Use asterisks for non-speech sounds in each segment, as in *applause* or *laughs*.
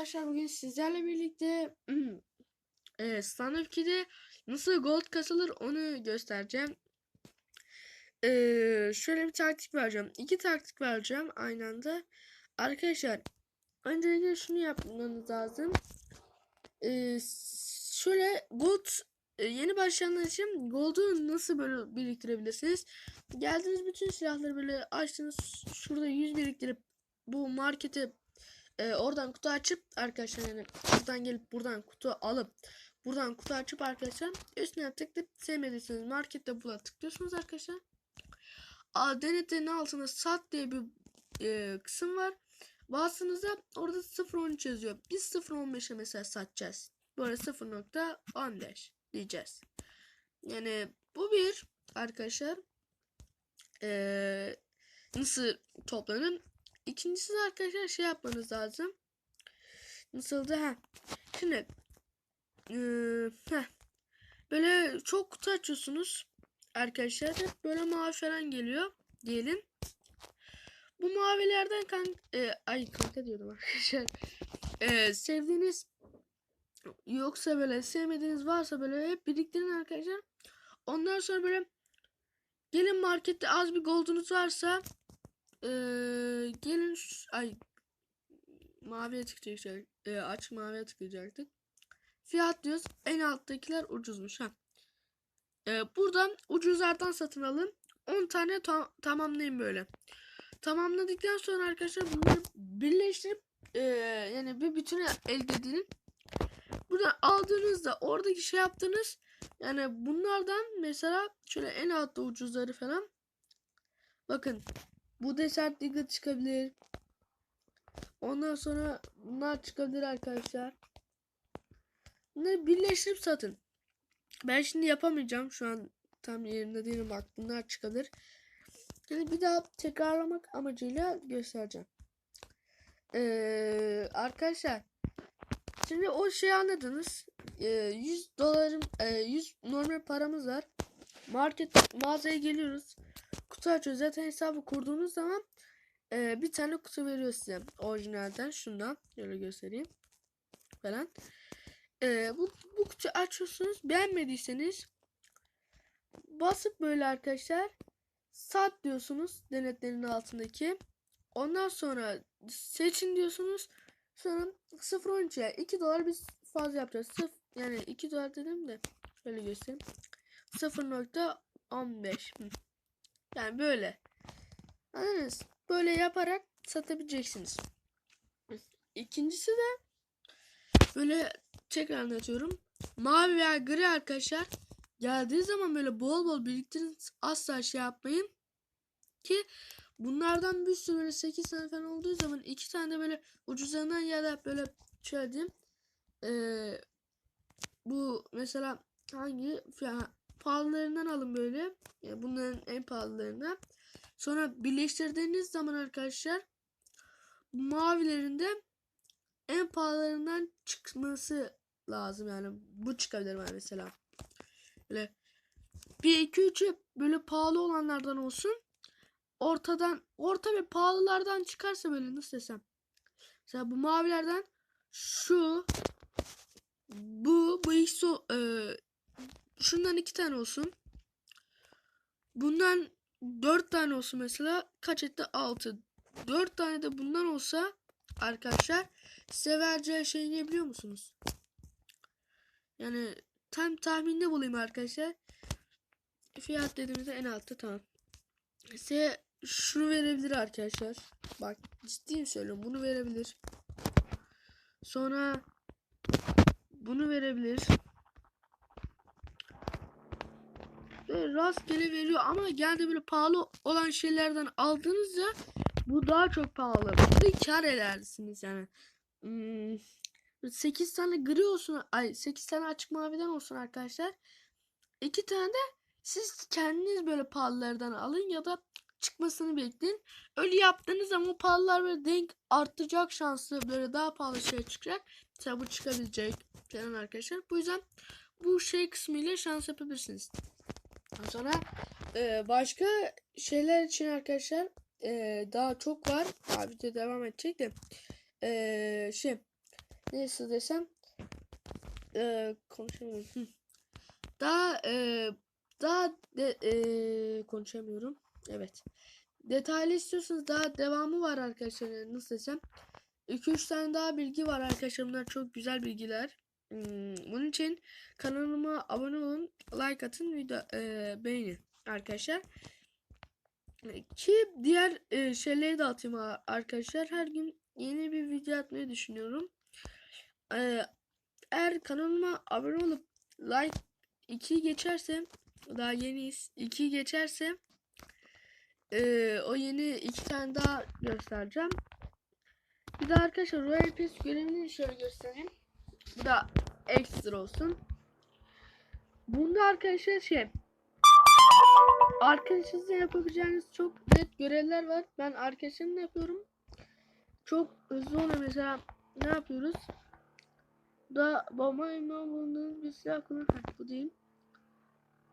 arkadaşlar bugün sizlerle birlikte e, Stand Up 2'de nasıl gold kasılır onu göstereceğim. E, şöyle bir taktik vereceğim. İki taktik vereceğim aynı anda. Arkadaşlar öncelikle şunu yapmanız lazım. E, şöyle gold yeni başlayanlar için gold'u nasıl böyle biriktirebilirsiniz? Geldiniz bütün silahları böyle açtınız. Şurada 100 biriktirip bu markete e, oradan kutu açıp arkadaşlar yani buradan gelip buradan kutu alıp buradan kutu açıp arkadaşlar üstüne tıklayıp sevmediyseniz markette buna tıklıyorsunuz arkadaşlar. A, denetlerin altında sat diye bir e, kısım var. Bastığınızda orada 0.13 yazıyor. Biz 0.15'e mesela satacağız. Böyle 0.15 diyeceğiz. Yani bu bir arkadaşlar ee, nasıl toplanır? İkincisi arkadaşlar şey yapmanız lazım. Nasıldı? Ha. Şimdi ee, böyle çok kutu açıyorsunuz arkadaşlar. Hep böyle mavi falan geliyor diyelim. Bu mavilerden kan e, ay kanka diyordum arkadaşlar. E, sevdiğiniz yoksa böyle sevmediğiniz varsa böyle hep biriktirin arkadaşlar. Ondan sonra böyle gelin markette az bir goldunuz varsa ee, gelin ay maviye tıklayacak e, aç maviye tıklayacaktık. Fiyat diyoruz. En alttakiler ucuzmuş ha. Ee, buradan ucuzlardan satın alın. 10 tane ta- tamamlayın böyle. Tamamladıktan sonra arkadaşlar bunları birleştirip e, yani bir bütünü elde edin. Buradan aldığınızda oradaki şey yaptığınız yani bunlardan mesela şöyle en altta ucuzları falan bakın bu desert eagle çıkabilir. Ondan sonra bunlar çıkabilir arkadaşlar. Bunları birleştirip satın. Ben şimdi yapamayacağım. Şu an tam yerinde değilim. Bak bunlar çıkabilir. Yani bir daha tekrarlamak amacıyla göstereceğim. Ee, arkadaşlar şimdi o şeyi anladınız. Ee, 100 dolarım e, 100 normal paramız var. Market mağazaya geliyoruz. Kutu açıyoruz. Zaten hesabı kurduğunuz zaman e, bir tane kutu veriyor size. Orijinalden şundan. Şöyle göstereyim. Falan. E, bu, bu kutuyu açıyorsunuz. Beğenmediyseniz basıp böyle arkadaşlar sat diyorsunuz denetlerin altındaki. Ondan sonra seçin diyorsunuz. Sonra 0.13'e 2 dolar biz fazla yapacağız. Sıf yani 2 dolar dedim de şöyle göstereyim. 0.15 Hı. Yani böyle. Anladınız? Böyle yaparak satabileceksiniz. İkincisi de böyle tekrar anlatıyorum. Mavi veya gri arkadaşlar geldiği zaman böyle bol bol biriktirin asla şey yapmayın ki bunlardan bir sürü böyle 8 tane falan olduğu zaman iki tane de böyle ucuzlarından ya da böyle şöyle diyeyim ee, bu mesela hangi ya, pahalılarından alın böyle. Yani bunların en pahalılarından. Sonra birleştirdiğiniz zaman arkadaşlar mavilerinde en pahalılarından çıkması lazım. Yani bu çıkabilir mesela. Böyle 1 2 3 böyle pahalı olanlardan olsun. Ortadan orta ve pahalılardan çıkarsa böyle nasıl desem? Mesela bu mavilerden şu bu bu ikisi e, şundan iki tane olsun bundan dört tane olsun mesela kaç etti altı dört tane de bundan olsa arkadaşlar size vereceği şey ne biliyor musunuz yani tam tahminde bulayım arkadaşlar fiyat dediğimizde en altta tamam size şunu verebilir arkadaşlar. Bak ciddiyim söylüyorum. Bunu verebilir. Sonra bunu verebilir. Ve rastgele veriyor ama geldi böyle pahalı olan şeylerden aldığınızda bu daha çok pahalı. Ve kar edersiniz yani. Hmm, 8 tane gri olsun. Ay 8 tane açık maviden olsun arkadaşlar. 2 tane de siz kendiniz böyle pahalılardan alın ya da çıkmasını bekleyin. Öyle yaptığınız zaman o pahalılar böyle denk artacak şansı böyle daha pahalı şey çıkacak. Mesela bu çıkabilecek falan arkadaşlar. Bu yüzden bu şey kısmıyla şans yapabilirsiniz. Ondan Sonra e, başka şeyler için arkadaşlar e, daha çok var. Abi de devam edecek de e, şey Neyse desem e, konuşamıyorum. Daha e, daha de, e, konuşamıyorum. Evet. Detaylı istiyorsanız daha devamı var arkadaşlar. Nasıl desem 2-3 tane daha bilgi var arkadaşlar. Bunlar çok güzel bilgiler. Hmm, bunun için kanalıma abone olun, like atın, video e, beğenin arkadaşlar. Ki diğer e, şeyleri de atayım arkadaşlar. Her gün yeni bir video atmayı düşünüyorum. E, eğer kanalıma abone olup like 2 geçerse daha yeniyiz. 2 geçerse e, o yeni iki tane daha göstereceğim. Bir de arkadaşlar Royal Pass görevini şöyle göstereyim. Bu da ekstra olsun. Bunda arkadaşlar şey arkadaşınızla yapabileceğiniz çok net görevler var. Ben arkadaşımla yapıyorum. Çok hızlı oluyor mesela ne yapıyoruz? Da bomba imam bulunduğunuz bir silah kullanın. Bu değil.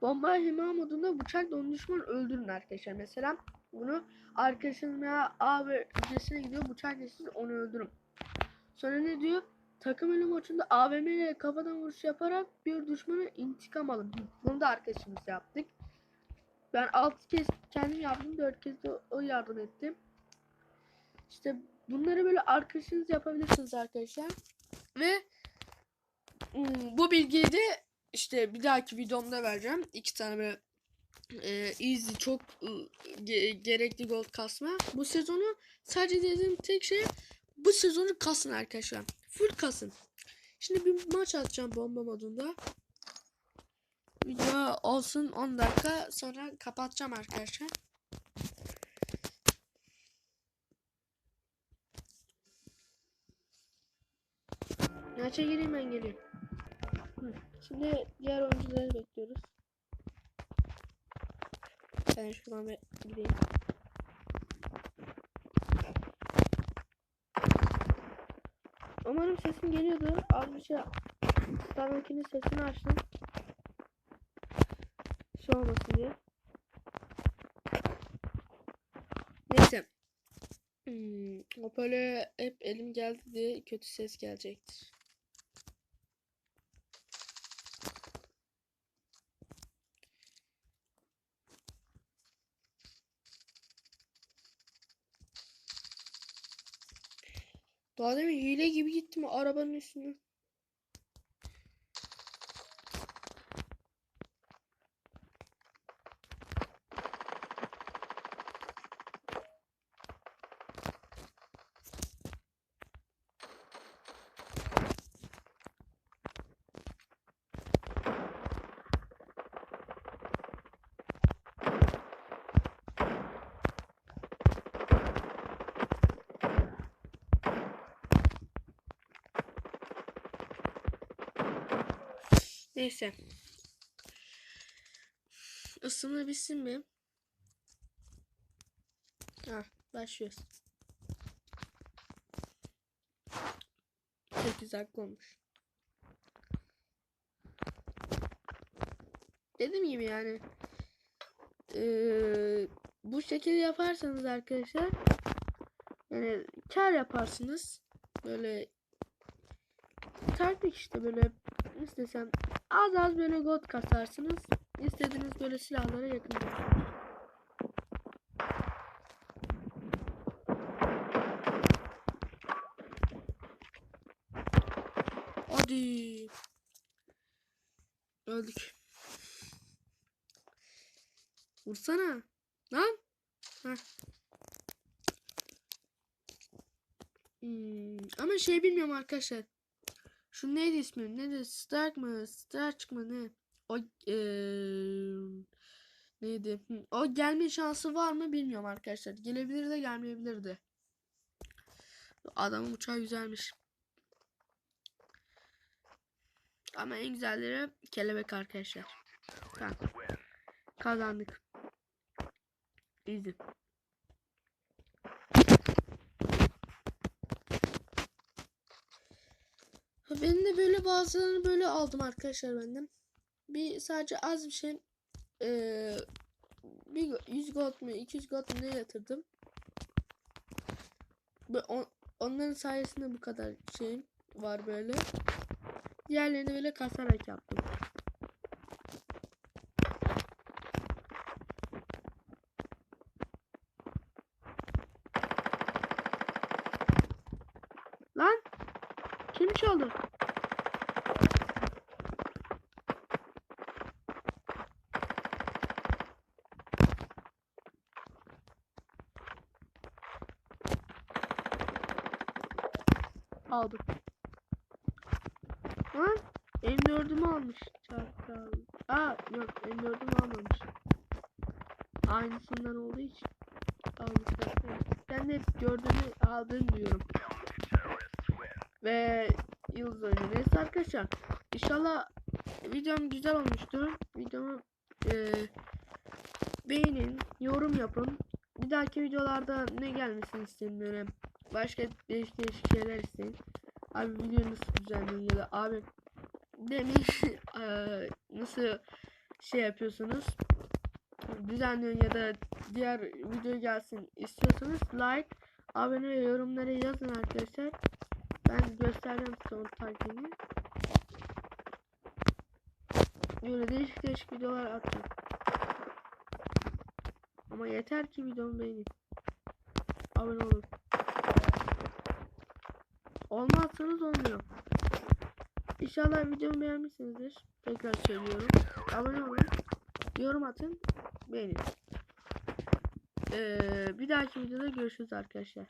Bomba imam modunda bıçakla onu düşman öldürün arkadaşlar. Mesela bunu arkadaşınız veya A hücresine gidiyor bıçakla siz onu öldürün. Sonra ne diyor? Takım ölüm maçında AVM ile kafadan vuruş yaparak bir düşmana intikam alın. Bunu da arkadaşımız yaptık. Ben 6 kez kendim yaptım, 4 kez de o yardım etti. İşte bunları böyle arkadaşınız yapabilirsiniz arkadaşlar. Ve ım, bu bilgiyi de işte bir dahaki videomda vereceğim. İki tane böyle e, easy çok ge- gerekli gold kasma. Bu sezonu sadece dediğim tek şey bu sezonu kasın arkadaşlar. Full kasın. Şimdi bir maç atacağım bomba modunda. Video olsun 10 dakika sonra kapatacağım arkadaşlar. Maça gireyim ben geliyorum. Şimdi diğer oyuncuları bekliyoruz. Ben şuradan bir gideyim. Umarım sesim geliyordu. Az bir şey Starlink'in sesini açtım. Şey olmasın diye. Neyse. Hmm, hoparlöre hep elim geldi diye kötü ses gelecektir. Daha demin hile gibi gittim arabanın üstüne. Neyse. Isınma bitsin mi? Ha, başlıyoruz. 8 dakika olmuş. Dediğim gibi yani eee, bu şekilde yaparsanız arkadaşlar yani kar yaparsınız. Böyle taktik işte böyle nasıl desem az az böyle god kasarsınız. İstediğiniz böyle silahlara yakın. Hadi. Öldük. Vursana. Lan. Heh. Hmm, ama şey bilmiyorum arkadaşlar. Şu neydi ismi? Neydi? Stark mı? Stark mı ne? O eee, neydi? O gelme şansı var mı bilmiyorum arkadaşlar. Gelebilir de gelmeyebilir de. Adamın uçağı güzelmiş. Ama en güzelleri kelebek arkadaşlar. Tamam. Kazandık. Easy. Ben de böyle bazılarını böyle aldım arkadaşlar benden. Bir sadece az bir şey eee bir go- 100 gold mu 200 gold mu ne yatırdım. On- onların sayesinde bu kadar şeyim var böyle. Diğerlerini böyle kasarak yaptım. Kim çaldı? Aldım. Lan M4'ümü almış. Çarptı Aa yok M4'ümü almamış. Aynısından olduğu için almışlar. Ben de hep gördüğünü aldığını diyorum. Ve yıldız oyunu. Neyse arkadaşlar. İnşallah videom güzel olmuştur. Videomu eee beğenin, yorum yapın. Bir dahaki videolarda ne gelmesini isteyin böyle başka değişik değişik şeyler isteyin. Abi video nasıl düzenliyor ya da abi demin *laughs* eee, nasıl şey yapıyorsunuz düzenliyorsun ya da diğer video gelsin istiyorsanız like, abone ve yorumlara yazın arkadaşlar. Ben göstereceğim onun takibini. Böyle değişik değişik videolar atacağım. Ama yeter ki videomu beğenin. Abone olun. Olmazsanız olmuyor. İnşallah videomu beğenmişsinizdir. Tekrar söylüyorum. Abone olun. Yorum atın. Beğenin. Ee, bir dahaki videoda görüşürüz arkadaşlar.